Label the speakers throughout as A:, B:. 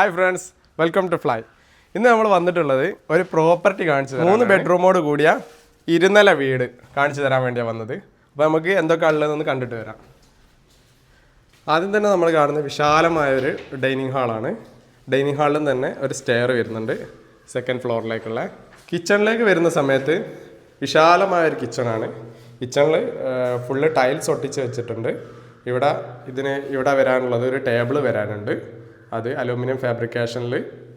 A: Hi friends welcome to fly ഇന്ന് നമ്മൾ വന്നിട്ടുള്ളത് ഒരു പ്രോപ്പർട്ടി കാണിച്ചു മൂന്ന് ബെഡ്റൂമോട് കൂടിയ ഇരുനില വീട് കാണിച്ചു തരാൻ വേണ്ടിയാണ് വന്നത്. അപ്പോൾ നമുക്ക് എന്തൊക്കെ ഉള്ളതെന്ന് കണ്ടിട്ട് വരാം. ആദ്യം തന്നെ നമ്മൾ കാണുന്ന വിശാലമായ ഒരു ഡൈനിങ് ഹാളാണ് ഡൈനിങ് ഹാളിലും തന്നെ ഒരു സ്റ്റെയർ വരുന്നുണ്ട്. സെക്കൻഡ് ഫ്ലോറിലേക്കുള്ള കിച്ചണിലേക്ക് വരുന്ന സമയത്ത് വിശാലമായ ഒരു കിച്ചണാണ് കിച്ചണിൽ ഫുള്ള് ടൈൽസ് ഒട്ടിച്ച് വെച്ചിട്ടുണ്ട്. ഇവിടെ ഇതിന് ഇവിടെ വരാനുള്ളത് ഒരു ടേബിൾ വരാനുണ്ട്. അത് അലൂമിനിയം ഫാബ്രിക്കേഷനിൽ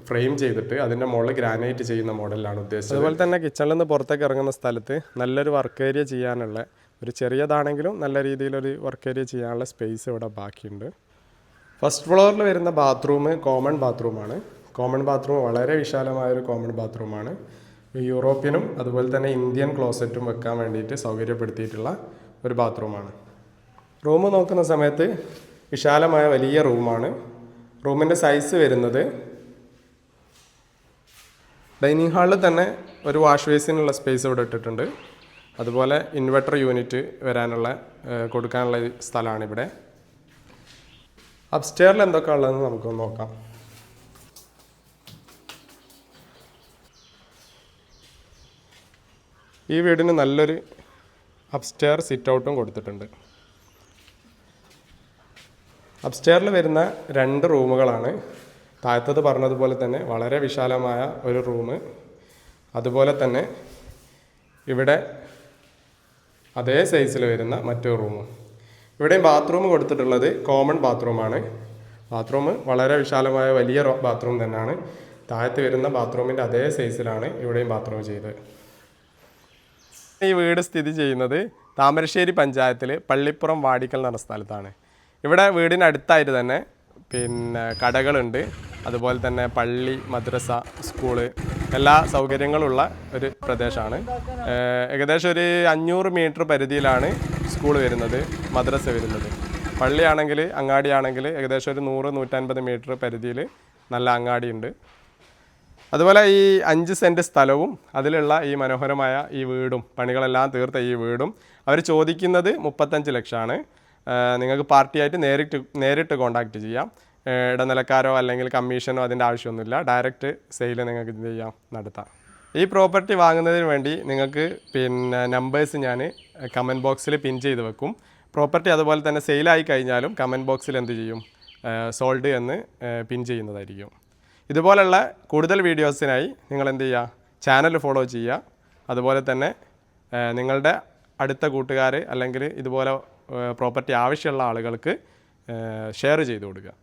A: ഫ്രെയിം ചെയ്തിട്ട് അതിന്റെ മുകളിൽ ഗ്രാനൈറ്റ് ചെയ്യുന്ന മോഡലാണ് ഉദ്ദേശിച്ചത്. അതുപോലെ തന്നെ കിച്ചണിൽ നിന്ന് പുറത്തേക്ക് ഇറങ്ങുന്ന സ്ഥലത്ത് നല്ലൊരു വർക്ക് ഏരിയ ചെയ്യാനുള്ള ഒരു ചെറിയതാണെങ്കിലും നല്ല രീതിയിലൊരു വർക്ക് ഏരിയ ചെയ്യാനുള്ള സ്പേസ് ഇവിടെ ബാക്കിയുണ്ട്. ഫസ്റ്റ് ഫ്ലോറിൽ വരുന്ന ബാത്റൂം കോമൺ ബാത്റൂമാണ് കോമൺ ബാത്റൂം വളരെ വിശാലമായൊരു കോമൺ ബാത്റൂമാണ് യൂറോപ്യനും അതുപോലെ തന്നെ ഇന്ത്യൻ ക്ലോസറ്റും വെക്കാൻ വേണ്ടിയിട്ട് സൗകര്യപ്പെടുത്തിയിട്ടുള്ള ഒരു ബാത്റൂമാണ് റൂം നോക്കുന്ന സമയത്ത് വിശാലമായ വലിയ റൂമാണ് റൂമിന്റെ സൈസ് വരുന്നത് ഡൈനിങ് ഹാളിൽ തന്നെ ഒരു വാഷ് ബേസിനുള്ള സ്പേസ് ഇവിടെ ഇട്ടിട്ടുണ്ട്. അതുപോലെ ഇൻവെർട്ടർ യൂണിറ്റ് വരാനുള്ള കൊടുക്കാനുള്ള സ്ഥലമാണ് ഇവിടെ. അപ്സ്റ്റെയറിൽ എന്തൊക്കെ ഉള്ളതെന്ന് നമുക്കൊന്ന് നോക്കാം. ഈ വീടിന് നല്ലൊരു അപ്സ്റ്റെയർ സിറ്റ് ഔട്ടും കൊടുത്തിട്ടുണ്ട്. അപ്സ്റ്റെയറിൽ വരുന്ന രണ്ട് റൂമുകളാണ്. താഴത്തത് പറഞ്ഞതുപോലെ തന്നെ വളരെ വിശാലമായ ഒരു റൂം. അതുപോലെ തന്നെ ഇവിടെ അതേ സൈസിൽ വരുന്ന മറ്റൊരു റൂമും. ഇവിടെയും ബാത്റൂം കൊടുത്തിട്ടുള്ളത് കോമൺ ബാത്റൂമാണ് ബാത്റൂം വളരെ വിശാലമായ വലിയ ബാത്റൂം തന്നെയാണ്. താഴത്ത് വരുന്ന ബാത്റൂമിന്റെ അതേ സൈസിലാണ് ഇവിടെയും ബാത്റൂം ചെയ്തത് ഈ വീട് സ്ഥിതി ചെയ്യുന്നത് താമരശ്ശേരി പഞ്ചായത്തിൽ പള്ളിപ്പുറം വാടിക്കൽ എന്ന സ്ഥലത്താണ്. ഇവിടെ വീടിനടുത്തായിട്ട് തന്നെ പിന്നെ കടകളുണ്ട്. അതുപോലെ തന്നെ പള്ളി മദ്രസ സ്കൂൾ എല്ലാ സൗകര്യങ്ങളുള്ള ഒരു പ്രദേശമാണ്. ഏകദേശം ഒരു അഞ്ഞൂറ് മീറ്റർ പരിധിയിലാണ് സ്കൂൾ വരുന്നത് മദ്രസ വരുന്നത്. പള്ളിയാണെങ്കിൽ അങ്ങാടിയാണെങ്കിൽ ഏകദേശം ഒരു നൂറ് നൂറ്റൻപത് മീറ്റർ പരിധിയിൽ നല്ല അങ്ങാടിയുണ്ട്. അതുപോലെ ഈ അഞ്ച് സെന്റ് സ്ഥലവും അതിലുള്ള ഈ മനോഹരമായ ഈ വീടും പണികളെല്ലാം തീർത്ത ഈ വീടും. അവർ ചോദിക്കുന്നത് മുപ്പത്തഞ്ച് ലക്ഷമാണ്. നിങ്ങൾക്ക് പാർട്ടിയായിട്ട് നേരിട്ട് നേരിട്ട് കോൺടാക്റ്റ് ചെയ്യാം. ഇടനിലക്കാരോ അല്ലെങ്കിൽ കമ്മീഷനോ അതിന്റെ ആവശ്യമൊന്നുമില്ല. ഡയറക്റ്റ് സെയിൽ നിങ്ങൾക്ക് എന്ത് ചെയ്യാം? നടത്താം. ഈ പ്രോപ്പർട്ടി വാങ്ങുന്നതിന് വേണ്ടി നിങ്ങൾക്ക് പിന്നെ നമ്പേഴ്സ് ഞാൻ കമന്റ് ബോക്സിൽ പിൻ ചെയ്ത് വെക്കും. പ്രോപ്പർട്ടി അതുപോലെ തന്നെ സെയിലായി കഴിഞ്ഞാലും കമന്റ് ബോക്സിൽ എന്ത് ചെയ്യും? സോൾഡ് എന്ന് പിൻ ചെയ്യുന്നതായിരിക്കും. ഇതുപോലുള്ള കൂടുതൽ വീഡിയോസിനായി നിങ്ങൾ എന്ത് ചെയ്യുക? ചാനൽ ഫോളോ ചെയ്യുക. അതുപോലെ തന്നെ നിങ്ങളുടെ അടുത്ത കൂട്ടുകാർ അല്ലെങ്കിൽ ഇതുപോലെ പ്രോപ്പർട്ടി ആവശ്യമുള്ള ആളുകൾക്ക് ഷെയർ ചെയ്ത് കൊടുക്കുക.